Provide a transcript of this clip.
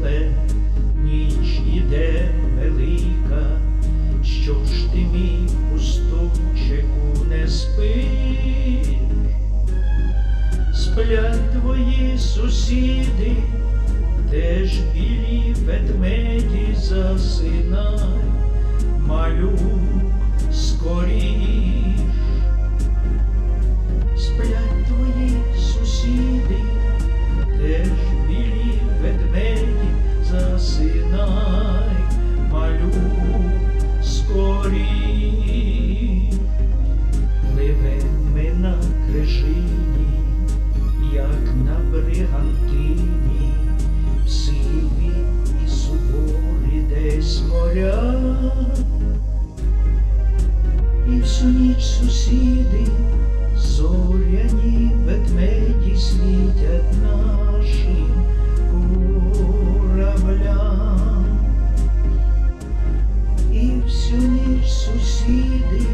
Снігом ніч іде велика, що ж ти мій пустунчику не спиш? Сплять твої сусіди, теж білі ведмеді засинай, малюк стежині, як на бригантині, сиві і суворі десь моря, і всю ніч сусіди, зоряні ведмеді світять нашим кораблям, і всю ніч сусіди.